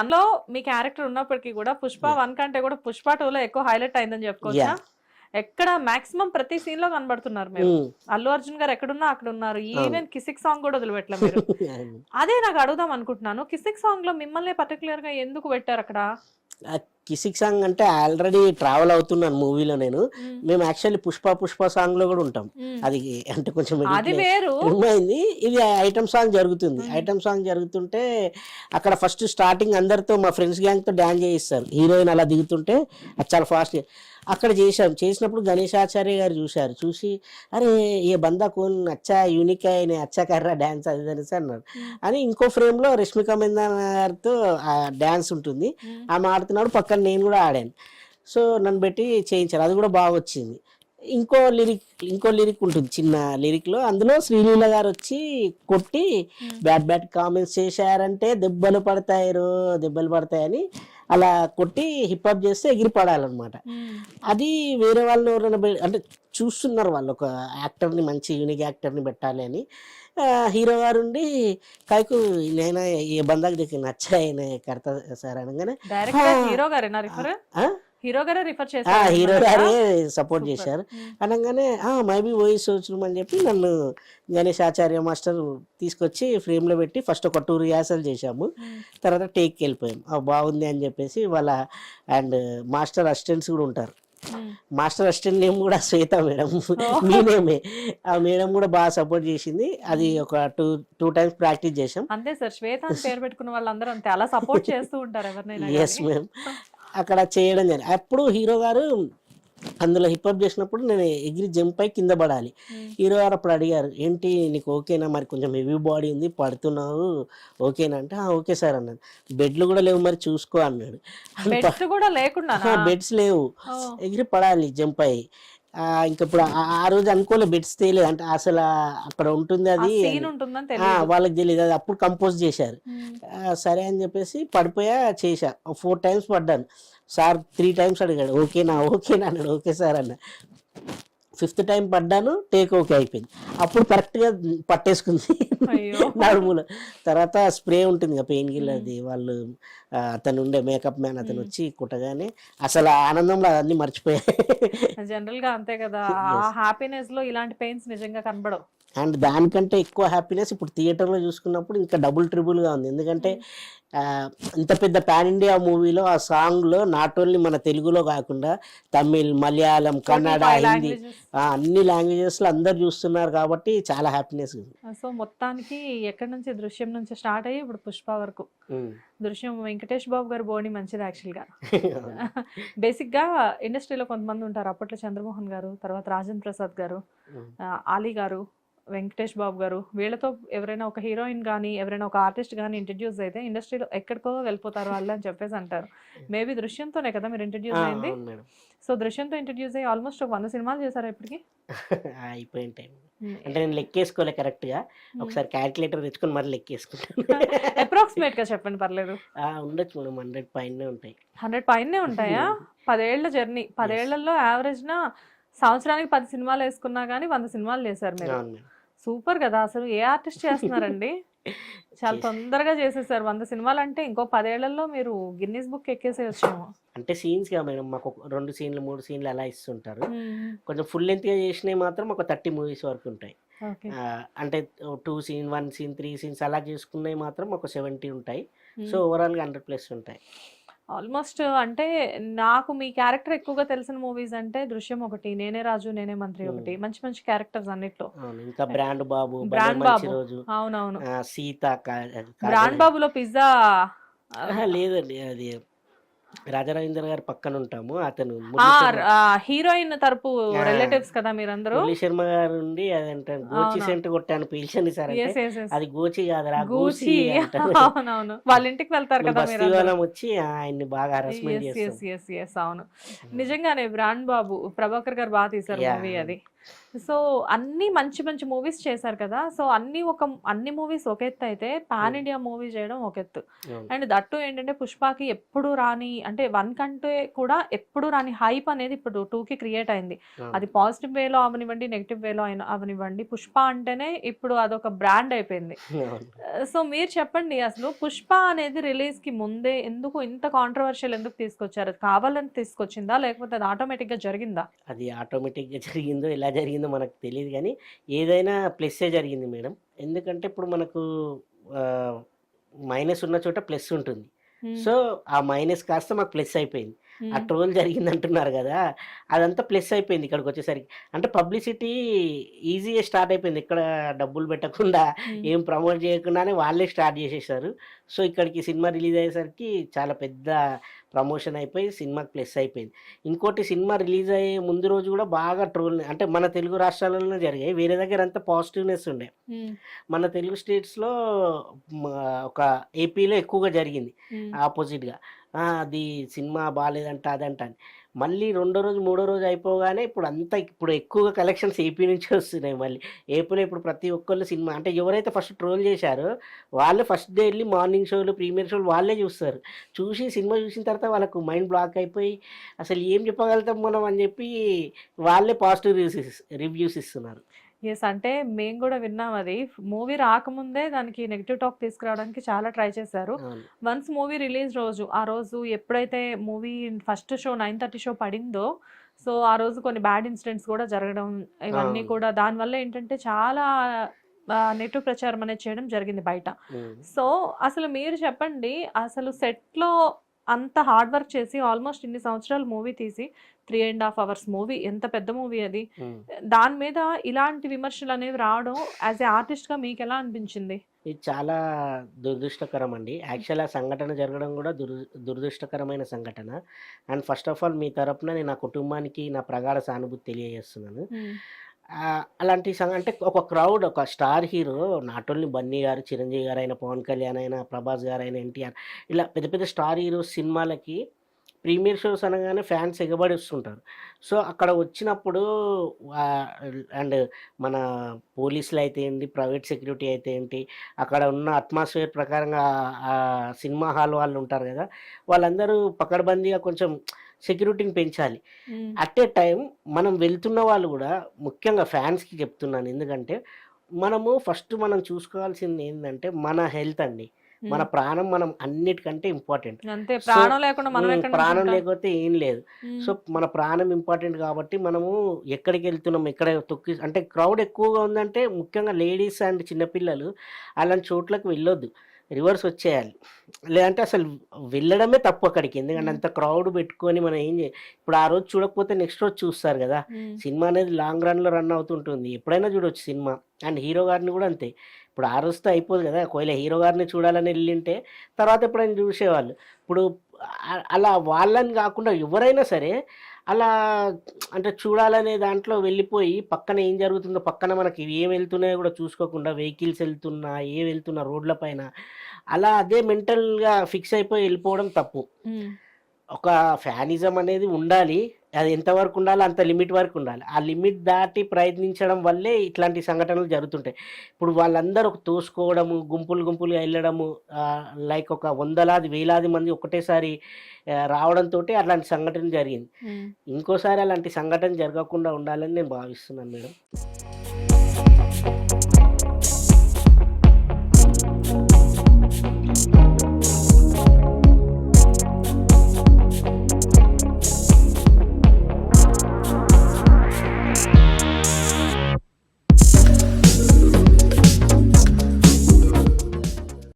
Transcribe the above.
అందులో మీ క్యారెక్టర్ ఉన్నప్పటికీ కూడా పుష్ప. వన్ కంటే కూడా పుష్ప టూ లో ఎక్కువ హైలైట్ అయిందని చెప్పుకోవచ్చా. ఎక్కడ మాక్సిమం ప్రతి సీన్లో కనబడుతున్నారు మీరు ఉమ్. అల్లు అర్జున్ గారు ఎక్కడున్నా అక్కడ ఉన్నారు అవును. ఈవెన్ కిసిక్ సాంగ్ కూడా వదిలిపెట్టలేదు మీరు అదే నాకు అడుగుదాం అనుకుంటున్నాను కిసిక్ సాంగ్లో మిమ్మల్ని పర్టికులర్గా ఎందుకు పెట్టారు అక్కడ కిసిక్ సాంగ్ అంటే ఆల్రెడీ ట్రావెల్ అవుతున్నాను మూవీలో నేను. మ్మ్. యాక్చువల్లీ పుష్ప పుష్ప సాంగ్లో కూడా ఉంటాం. అది అంటే కొంచెం అయింది ఇది ఐటమ్ సాంగ్ జరుగుతుంది. ఐటమ్ సాంగ్ జరుగుతుంటే అక్కడ ఫస్ట్ స్టార్టింగ్ అందరితో మా ఫ్రెండ్స్ గ్యాంగ్తో డాన్స్ చేయిస్తారు. హీరోయిన్ అలా దిగుతుంటే అది చాలా ఫాస్ట్ అక్కడ చేసాం చేసినప్పుడు గణేష్ ఆచార్య గారు చూశారు. చూసి అరే ఏ బందా కోన్ అచ్చా యూనిక్ అయిన అచ్చా కర్రా డాన్స్ అది అనేసి అన్నారు. మ్మ్. అని ఇంకో ఫ్రేమ్లో రష్మిక మందాన గారితో ఆ డాన్స్ ఉంటుంది. ఆమె ఆడుతున్నాడు పక్కన నేను కూడా ఆడాను. సో నన్ను పెట్టి చేయించారు. అది కూడా బాగా వచ్చింది. ఇంకో లిరిక్ ఇంకో లిరిక్ ఉంటుంది చిన్న లిరిక్లో అందులో శ్రీలీల గారు వచ్చి కొట్టి. బ్యాట్ బ్యాట్ కామెంట్స్ చేశారంటే దెబ్బలు పడతాయి రో దెబ్బలు పడతాయని అలా కొట్టి హిప్ హాప్ చేస్తే ఎగిరి పడాలన్నమాట మ్మ్. అది వేరే వాళ్ళు ఎవరైనా అంటే చూస్తున్నారు వాళ్ళు. ఒక యాక్టర్ని మంచి యూనిక్ యాక్టర్ని పెట్టాలి అని. హీరో గారు ఉండి కాయకు నేను ఏ బందాకి దిక్కు నచ్చాయన కడతా సార్ అనగానే. హీరో గారేనా రిఫర్ ఆ? హీరో గారే రిఫర్ ఆ, చేశారు హీరో గారే? సపోర్ట్. చేశారు మ్మ్. అనగానే మైబీ వాయిస్ వచ్చినాం అని చెప్పి నన్ను గణేష్ ఆచార్య మాస్టర్ తీసుకొచ్చి ఫ్రేమ్లో పెట్టి ఫస్ట్ ఒక టూ రిహార్సల్ చేశాము మ్మ్. తర్వాత టేక్కి వెళ్ళిపోయాం బాగుంది అని చెప్పేసి వాళ్ళ అండ్ మాస్టర్ అసిస్టెంట్స్ కూడా ఉంటారు. మాస్టర్ అసిస్టెంట్ నేమ్ కూడా శ్వేత మేడం. మీ నేమే. ఆ మేడం కూడా బాగా సపోర్ట్ చేసింది. అది ఒక టూ టూ టైమ్స్ ప్రాక్టీస్ చేసాం అంతే సార్ శ్వేత పేరు పెట్టుకున్న వాళ్ళందరూ అంతే. అలా సపోర్ట్ చేస్తూ ఉంటారు ఎవరినైనా ఎస్. మ్యామ్ అక్కడ చేయడం జరిగింది. అప్పుడు హీరో గారు అందులో హిప్ హాప్ చేసినప్పుడు నేను ఎగిరి జంప్ అయి కింద పడాలి. మ్మ్. హీరో గారు అప్పుడు అడిగారు ఏంటి నీకు ఓకేనా మరి కొంచెం హెవీ బాడీ ఉంది పడుతున్నావు ఓకేనా అంటే "ఆ, ఓకే సార్ అన్నాను బెడ్లు కూడా లేవు మరి చూసుకో అన్నాడు. బెడ్స్ లేవు. ఎగిరి పడాలి జంప్ అయ్యి ఇంకా ఇప్పుడు ఆ- ఆ రోజు అనుకోలే బెడ్స్ తేలేదు. అంటే అసలు అక్కడ ఉంటుంది అది తెలియదు వాళ్ళకి తెలియదు అది అప్పుడు కంపోజ్ చేశారు. సరే అని చెప్పేసి పడిపోయా చేశా. ఫోర్ టైమ్స్ పడ్డాను. సార్ త్రీ టైమ్స్ అడిగాడు. ఓకేనా? ఓకేనా? అన్నాడు. ఓకే సార్ అన్న. ఫిఫ్త్ టైం పడ్డాను టేక్ ఓకే అయిపోయింది. అప్పుడు కరెక్ట్గా పట్టేసుకుంది. నడుములో. తర్వాత స్ప్రే ఉంటుంది కదా పెయిన్ కిల్లర్ది వాళ్ళు అతను ఉండే మేకప్ మ్యాన్ అతను వచ్చి కుట్టగానే అసలు ఆనందంలో అన్ని మర్చిపోయాయి. జనరల్గా అంతే కదా ఆ Yes. హ్యాపీనెస్లో ఇలాంటి పెయిన్స్ నిజంగా కనబడవు. అండ్ దానికంటే ఎక్కువ హ్యాపీనెస్ ఇప్పుడు థియేటర్లో చూసుకున్నప్పుడు ఇంకా డబుల్ ట్రిబుల్గా ఉంది. ఎందుకంటే ఇంత పెద్ద పాన్ ఇండియా మూవీలో ఆ సాంగ్లో నాట్ ఓన్లీ మన తెలుగులో కాకుండా తమిళ్ మలయాళం కన్నడ హిందీ ఆ, అన్ని లాంగ్వేజెస్లో అందరు చూస్తున్నారు కాబట్టి చాలా హ్యాపీనెస్ ఉంది. సో మొత్తానికి ఎక్కడి నుంచి దృశ్యం నుంచి స్టార్ట్ అయ్యి ఇప్పుడు పుష్ప వరకు. దృశ్యం వెంకటేష్ బాబు గారి బోని మంచిది యాక్చువల్గా. బేసిక్గా ఇండస్ట్రీలో కొంతమంది ఉంటారు. అప్పట్లో చంద్రమోహన్ గారు తర్వాత రాజేంద్ర ప్రసాద్ గారు ఆలీ గారు వెంకటేష్ బాబు గారు వీళ్ళతో ఎవరైనా ఒక హీరోయిన్ కానీ ఎవరైనా ఒక ఆర్టిస్ట్ కానీ ఇంట్రడ్యూస్ అయితే ఇండస్ట్రీలో ఎక్కడికో వెళ్ళిపోతారు వాళ్ళు అని చెప్పేసి అంటారు. మేబీ దృశ్యంతోనే కదా మీరు ఇంట్రడ్యూస్ అయింది. సో దృశ్యంతో ఇంట్రడ్యూస్ అయ్యి ఆల్మోస్ట్ ఒక వంద సినిమాలు చేశారు ఇప్పటికి? అయిపోయిన టైం అంటే నేను లెక్కేసుకోలే కరెక్ట్గా ఒకసారి క్యాల్కులేటర్ తెచ్చుకొని మరి లెక్కేసుకుంటాను. అప్రాక్సిమేట్గా చెప్పండి పర్లేదు. ఆ, ఉండొచ్చు మేడం. హండ్రెడ్ పైనే ఉంటాయి. హండ్రెడ్ పైనే ఉంటాయా? పదేళ్ళ జర్నీ పదేళ్ళలో యావరేజ్ నా సంవత్సరానికి పది సినిమాలు వేసుకున్నా కానీ వంద సినిమాలు చేశారు మీరు. సూపర్ కదా! అసలు ఏ ఆర్టిస్ట్ చేస్తున్నారండి? చాలా తొందరగా చేసేసారు. వంద సినిమాలు అంటే ఇంకో పదేళ్ళలో మీరు గిన్నీస్ బుక్ ఎక్కేసేయచ్చేమో. అంటే సీన్స్గా మేడం మాకు రెండు సీన్లు మూడు సీన్లు అలా ఇస్తుంటారు. కొంచెం ఫుల్ లెంత్గా చేసినవి మాత్రం ఒక థర్టీ మూవీస్ వరకు ఉంటాయి. అంటే two scene one scene three scenes అలా చేసుకున్నవి మాత్రం ఒక సెవెంటీ ఉంటాయి. సో ఓవరాల్గా హండ్రెడ్ ప్లస్ ఉంటాయి. ఆల్మోస్ట్ అంటే నాకు మీ క్యారెక్టర్ ఎక్కువగా తెలిసిన మూవీస్ అంటే దృశ్యం ఒకటి నేనే రాజు నేనే మంత్రి. ఒకటి మంచి మంచి క్యారెక్టర్స్ అన్నిట్లో ఇంకా బ్రాండ్ బాబు బ్రాండ్ బాబు అవునవును సీత. బ్రాండ్ బాబులో పిజ్జా లేదండి అది రాజారవీంద్ర గారి పక్కన ఉంటాము అతను హీరోయిన్ తరపు. రిలేటివ్స్ కదా మీరందరూ? మురళీ శర్మ గారు ఉండి అదంటే గోచి. సెంట్ కొట్టాను పిలిచండి సార్ అది గోచి కాదురా గూచి. అవునవును. వాళ్ళ ఇంటికి వెళ్తారు కదా వచ్చి ఆయన్ని బాగా అవును. నిజంగానే బ్రాండ్ బాబు ప్రభాకర్ గారు బాగా తీశారు Yeah. మూవీ అది. సో అన్ని మంచి మంచి మూవీస్ చేశారు కదా సో అన్ని ఒక అన్ని మూవీస్ ఒక ఎత్తు అయితే పాన్ Hmm. ఇండియా మూవీ చేయడం ఒక ఎత్తు. అండ్ దట్టు ఏంటంటే పుష్పకి ఎప్పుడు రాని అంటే వన్ కంటే కూడా ఎప్పుడు రాని హైప్ అనేది ఇప్పుడు టూ కి క్రియేట్ అయింది. అది పాజిటివ్ వేలో అవనివ్వండి నెగిటివ్ వేలో అయినా అవనివ్వండి పుష్ప అంటేనే ఇప్పుడు అదొక బ్రాండ్ అయిపోయింది. సో మీరు చెప్పండి అసలు పుష్ప అనేది రిలీజ్కి ముందే ఎందుకు ఇంత కాంట్రవర్షియల్ ఎందుకు తీసుకొచ్చారు అది కావాలని తీసుకొచ్చిందా లేకపోతే అది ఆటోమేటిక్గా జరిగిందా అది ఆటోమేటిక్గా జరిగిందో ఎలా జరిగిందో మనకు తెలియదు కానీ ఏదైనా ప్లస్సే జరిగింది మేడం. ఎందుకంటే ఇప్పుడు మనకు మైనస్ ఉన్న చోట ప్లస్ ఉంటుంది. సో ఆ మైనస్ కాస్త మాకు ప్లస్ అయిపోయింది. ఆ ట్రోల్ జరిగింది అంటున్నారు కదా! అదంతా ప్లస్ అయిపోయింది ఇక్కడికి వచ్చేసరికి అంటే పబ్లిసిటీ ఈజీగా స్టార్ట్ అయిపోయింది. ఇక్కడ డబ్బులు పెట్టకుండా ఏం ప్రమోట్ చేయకుండానే వాళ్ళే స్టార్ట్ చేసేసారు. సో ఇక్కడికి సినిమా రిలీజ్ అయ్యేసరికి చాలా పెద్ద ప్రమోషన్ అయిపోయి సినిమాకి ప్లస్ అయిపోయింది. ఇంకోటి సినిమా రిలీజ్ అయ్యే ముందు రోజు కూడా బాగా ట్రోల్ అంటే మన తెలుగు రాష్ట్రాలలోనే జరిగాయి. వేరే దగ్గర అంతా పాజిటివ్నెస్ ఉండే. మన తెలుగు స్టేట్స్లో ఒక ఏపీలో ఎక్కువగా జరిగింది. ఆపోజిట్గా. అది సినిమా బాగాలేదంట అదంట అని. మళ్ళీ రెండో రోజు మూడో రోజు అయిపోగానే ఇప్పుడు అంతా ఇప్పుడు ఎక్కువగా కలెక్షన్స్ ఏపీ నుంచి వస్తున్నాయి మళ్ళీ. ఏపీలో ఇప్పుడు ప్రతి ఒక్కళ్ళు సినిమా అంటే ఎవరైతే ఫస్ట్ ట్రోల్ చేశారో వాళ్ళే ఫస్ట్ డే వెళ్ళి మార్నింగ్ షోలు ప్రీమియర్ షోలు వాళ్ళే చూస్తారు. చూసి సినిమా చూసిన తర్వాత వాళ్ళకు మైండ్ బ్లాక్ అయిపోయి అసలు ఏం చెప్పగలుగుతాం మనం అని చెప్పి వాళ్ళే పాజిటివ్ రివ్యూస్ రివ్యూస్ ఇస్తున్నారు. ఎస్ అంటే మేము కూడా విన్నాం అది మూవీ రాకముందే దానికి నెగిటివ్ టాక్ తీసుకురావడానికి చాలా ట్రై చేశారు వన్స్ మూవీ రిలీజ్ రోజు ఆ రోజు ఎప్పుడైతే movie first show nine thirty show పడిందో సో ఆ రోజు కొన్ని బ్యాడ్ ఇన్సిడెంట్స్ కూడా జరగడం ఇవన్నీ. కూడా దానివల్ల ఏంటంటే చాలా నెగిటివ్ ప్రచారం అనేది చేయడం జరిగింది బయట. సో అసలు మీరు చెప్పండి అసలు సెట్లో అంత హార్డ్ వర్క్ చేసి ఆల్మోస్ట్ ఇన్ని సంవత్సరాలు మూవీ తీసి three and half hours movie ఎంత పెద్ద మూవీ అది. ఉమ్. దాని మీద ఇలాంటి విమర్శలు అనేవి రావడం యాజ్ ఏ ఆర్టిస్ట్గా మీకు ఎలా అనిపించింది? ఇది చాలా దురదృష్టకరం అండి యాక్చువల్ ఆ సంఘటన జరగడం కూడా దుర్ దురదృష్టకరమైన సంఘటన. అండ్ ఫస్ట్ ఆఫ్ ఆల్ మీ తరపున నేను నా కుటుంబానికి నా ప్రగాఢ సానుభూతి తెలియజేస్తున్నాను. ఆ, అలాంటి సంగ అంటే ఒక క్రౌడ్ ఒక star hero not only Bunny garu Chiranjeevi garu అయినా పవన్ కళ్యాణ్ అయినా ప్రభాస్ గారు అయినా ఎన్టీఆర్ ఇలా పెద్ద పెద్ద స్టార్ హీరో సినిమాలకి ప్రీమియర్ షోస్ అనగానే ఫ్యాన్స్ ఎగబడి వస్తుంటారు సో అక్కడ వచ్చినప్పుడు అండ్ మన పోలీసులు అయితే ఏంటి ప్రైవేట్ సెక్యూరిటీ అయితే ఏంటి అక్కడ ఉన్న అట్మాస్ఫియర్ ప్రకారంగా సినిమా హాల్ వాళ్ళు ఉంటారు కదా వాళ్ళందరూ పకడ్బందీగా కొంచెం సెక్యూరిటీని పెంచాలి. అట్ ఏ టైం మనం వెళ్తున్న వాళ్ళు కూడా ముఖ్యంగా ఫ్యాన్స్కి చెప్తున్నాను ఎందుకంటే మనము ఫస్ట్ మనం చూసుకోవాల్సింది ఏంటంటే మన హెల్త్ అండి. మన. ప్రాణం మనం అన్నిటికంటే ఇంపార్టెంట్ అంతే ప్రాణం లేకుండా మనం ప్రాణం? లేకపోతే ఏం లేదు. సో మన ప్రాణం ఇంపార్టెంట్ కాబట్టి మనము ఎక్కడికి వెళ్తున్నాం ఎక్కడ తొక్కి అంటే క్రౌడ్ ఎక్కువగా ఉందంటే ముఖ్యంగా లేడీస్ అండ్ చిన్నపిల్లలు అలాంటి చోట్లకు వెళ్ళొద్దు రివర్స్ వచ్చేయాలి లేదంటే అసలు వెళ్ళడమే తప్పు అక్కడికి ఎందుకంటే. అంత క్రౌడ్ పెట్టుకొని మనం ఏం చే ఇప్పుడు ఆ రోజు చూడకపోతే నెక్స్ట్ రోజు చూస్తారు కదా. సినిమా అనేది లాంగ్ రన్లో రన్ అవుతుంటుంది ఎప్పుడైనా చూడొచ్చు సినిమా అండ్ హీరో గారిని కూడా అంతే ఇప్పుడు ఆ రోజుతో అయిపోదు కదా ఒకవేళ హీరో గారిని చూడాలని వెళ్ళింటే తర్వాత ఎప్పుడైనా చూసేవాళ్ళు. ఇప్పుడు అలా వాళ్ళని కాకుండా ఎవరైనా సరే అలా అంటే చూడాలనే దాంట్లో వెళ్ళిపోయి పక్కన ఏం జరుగుతుందో పక్కన మనకి ఏం వెళ్తున్నాయో కూడా చూసుకోకుండా వెహికల్స్ వెళ్తున్నా ఏ వెళ్తున్నా రోడ్ల పైన అలా అదే మెంటల్గా ఫిక్స్ అయిపోయి వెళ్ళిపోవడం తప్పు. ఒక ఫ్యానిజం అనేది ఉండాలి. అది ఎంతవరకు ఉండాలి అంత లిమిట్ వరకు ఉండాలి. ఆ లిమిట్ దాటి ప్రయత్నించడం వల్లే ఇట్లాంటి సంఘటనలు జరుగుతుంటాయి. ఇప్పుడు వాళ్ళందరూ ఒక తోసుకోవడము గుంపులు గుంపులుగా వెళ్ళడము లైక్ ఒక వందలాది వేలాది మంది ఒకటేసారి రావడంతో అట్లాంటి సంఘటన జరిగింది. ఇంకోసారి అలాంటి సంఘటన జరగకుండా ఉండాలని నేను భావిస్తున్నాను మేడం.